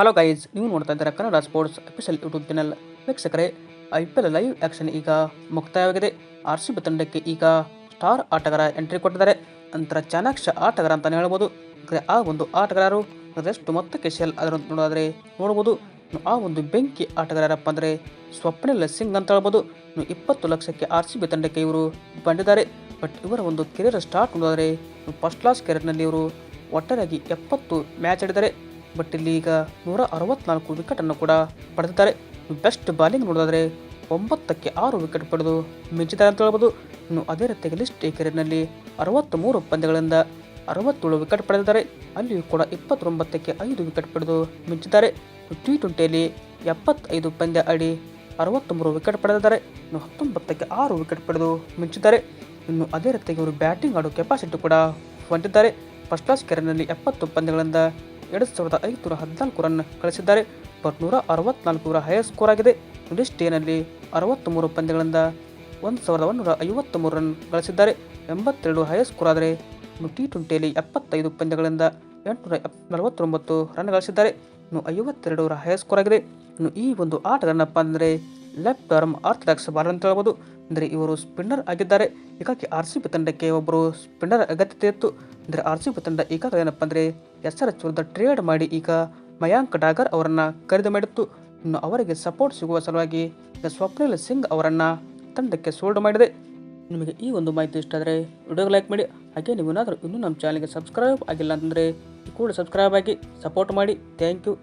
Hello guys, ನೀವು ನೋಡ್ತಾ ಇದ್ದೀರಾ Kannada sports official YouTube channel. ವೀಕ್ಷಕರೇ, I P L live action ಈಗ ಮುಕ್ತಾಯವಾಗಿದೆ. ಆರ್ ಸಿ ಬಿ ತಂಡಕ್ಕೆ ಈಗ ಸ್ಟಾರ್ ಆಟಗಾರ ಎಂಟ್ರಿ ಕೊಟ್ಟಿದ್ದಾರೆ. ನಂತರ ಚಾಣಾಕ್ಷ ಆಟಗಾರ ಅಂತಲೇ ಹೇಳ್ಬೋದು. ಆ ಒಂದು ಆಟಗಾರರು ಅದರಷ್ಟು ಮೊತ್ತಕ್ಕೆ ಶೆಲ್ ಅದರ ನೋಡಿದ್ರೆ ನೋಡ್ಬೋದು. ಆ ಒಂದು ಬೆಂಕಿ ಆಟಗಾರರಪ್ಪ ಅಂದರೆ ಸ್ವಪ್ನಿಲ್ ಸಿಂಗ್ ಅಂತ ಹೇಳ್ಬೋದು. ಇಪ್ಪತ್ತು ಲಕ್ಷಕ್ಕೆ ಆರ್ ಸಿ ಬಿ ತಂಡಕ್ಕೆ ಇವರು ಬಂದಿದ್ದಾರೆ. ಬಟ್ ಇವರ ಒಂದು ಕೆರಿಯರ್ ಸ್ಟಾರ್ಟ್ ನೋಡಿದರೆ ಫಸ್ಟ್ ಕ್ಲಾಸ್ ಕೆರಿಯರ್ನಲ್ಲಿ ಇವರು ಒಟ್ಟಾರೆಯಾಗಿ ಎಪ್ಪತ್ತು ಮ್ಯಾಚ್ ಆಡಿದ್ದಾರೆ. ಬಟ್ ಇಲ್ಲಿ ಈಗ ನೂರ ಅರವತ್ನಾಲ್ಕು ವಿಕೆಟನ್ನು ಕೂಡ ಪಡೆದಿದ್ದಾರೆ. ಬೆಸ್ಟ್ ಬಾಲಿಂಗ್ ನೋಡೋದಾದರೆ ಒಂಬತ್ತಕ್ಕೆ ಆರು ವಿಕೆಟ್ ಪಡೆದು ಮಿಂಚಿದ್ದಾರೆ ಅಂತ ಹೇಳ್ಬೋದು. ಇನ್ನು ಅದೇ ರೀತಿಯಾಗಿ ಲಿಸ್ಟ್ ಈ ಕೆರಿಯರ್ನಲ್ಲಿ ಅರವತ್ತ್ಮೂರು ಪಂದ್ಯಗಳಿಂದ ಅರವತ್ತೇಳು ವಿಕೆಟ್ ಪಡೆದಿದ್ದಾರೆ. ಅಲ್ಲಿಯೂ ಕೂಡ ಇಪ್ಪತ್ತೊಂಬತ್ತಕ್ಕೆ ಐದು ವಿಕೆಟ್ ಪಡೆದು ಮಿಂಚಿದ್ದಾರೆ ಟಿ ಟ್ವೆಂಟಿಯಲ್ಲಿ ಎಪ್ಪತ್ತೈದು ಪಂದ್ಯ ಆಡಿ ಅರವತ್ತ್ಮೂರು ವಿಕೆಟ್ ಪಡೆದಿದ್ದಾರೆ. ಇನ್ನು ಹತ್ತೊಂಬತ್ತಕ್ಕೆ ಆರು ವಿಕೆಟ್ ಪಡೆದು ಮಿಂಚಿದ್ದಾರೆ ಇನ್ನು ಅದೇ ರೀತಿಯಾಗಿ ಅವರು ಬ್ಯಾಟಿಂಗ್ ಆಡೋ ಕೆಪಾಸಿಟಿ ಕೂಡ ಹೊಂದಿದ್ದಾರೆ. ಫಸ್ಟ್ ಕ್ಲಾಸ್ ಕೆರೆನಲ್ಲಿ ಎಪ್ಪತ್ತು ಪಂದ್ಯಗಳಿಂದ ಎರಡು ಸಾವಿರದ ಐದುನೂರ ಹದಿನಾಲ್ಕು ರನ್ ಗಳಿಸಿದ್ದಾರೆ. ಬರ್ನೂರ ಇವರ ಹೈಯೆಸ್ಟ್ ಸ್ಕೋರ್ ಆಗಿದೆ. ಇಂಗ್ಲಿಷ್ ಟೇನಲ್ಲಿ ಅರವತ್ತ್ಮೂರು ಪಂದ್ಯಗಳಿಂದ ಒಂದು ಸಾವಿರದ ಒಂದೂರ ಐವತ್ತ್ಮೂರು ರನ್ ಗಳಿಸಿದ್ದಾರೆ. ಎಂಬತ್ತೆರಡು ಹೈಯರ್ ಸ್ಕೋರ್ ಆದರೆ ಟಿ ಟ್ವೆಂಟಿಯಲ್ಲಿ ಎಪ್ಪತ್ತೈದು ಪಂದ್ಯಗಳಿಂದ ಎಂಟುನೂರ ಎಪ್ ನಲವತ್ತೊಂಬತ್ತು ರನ್ ಗಳಿಸಿದ್ದಾರೆ. ಇನ್ನು ಐವತ್ತೆರಡು ಹೈಯರ್ ಸ್ಕೋರ್ ಆಗಿದೆ. ಇನ್ನು ಈ ಒಂದು ಆಟಗಾರನಪ್ಪ ಅಂದರೆ ಲೆಫ್ಟ್ ಆರ್ಮ್ ಆರ್ಥಡಾಕ್ಸ್ ಬಾಲರ್ ಅಂತ ಹೇಳ್ಬೋದು. ಅಂದರೆ ಇವರು ಸ್ಪಿನ್ನರ್ ಆಗಿದ್ದಾರೆ. ಹೀಗಾಗಿ ಆರ್ ಸಿ ಬಿ ತಂಡಕ್ಕೆ ಒಬ್ಬರು ಸ್ಪಿನ್ನರ್ ಅಗತ್ಯತೆ ಇತ್ತು. ಅಂದರೆ ಆರ್ ಸಿ ಬಿ ತಂಡ ಈಗಾಗಲೇ ಏನಪ್ಪ ಅಂದರೆ ಎಸ್ ಆರ್ ವಿರುದ್ಧ ಟ್ರೇಡ್ ಮಾಡಿ ಈಗ ಮಯಾಂಕ್ ಡಾಗರ್ ಅವರನ್ನು ಖರೀದಿ ಮಾಡಿತ್ತು. ಇನ್ನು ಅವರಿಗೆ ಸಪೋರ್ಟ್ ಸಿಗುವ ಸಲುವಾಗಿ ಸ್ವಪ್ನಿಲ್ ಸಿಂಗ್ ಅವರನ್ನು ತಂಡಕ್ಕೆ ಸೋಲ್ಡ್ ಮಾಡಿದೆ. ನಿಮಗೆ ಈ ಒಂದು ಮಾಹಿತಿ ಇಷ್ಟ ಆದರೆ ವಿಡಿಯೋಗೆ ಲೈಕ್ ಮಾಡಿ. ಹಾಗೆ ನೀವು ಏನಾದರೂ ಇನ್ನೂ ನಮ್ಮ ಚಾನಲ್ಗೆ ಸಬ್ಸ್ಕ್ರೈಬ್ ಆಗಿಲ್ಲ ಅಂತಂದರೆ ಕೂಡ ಸಬ್ಸ್ಕ್ರೈಬ್ ಆಗಿ ಸಪೋರ್ಟ್ ಮಾಡಿ. Thank you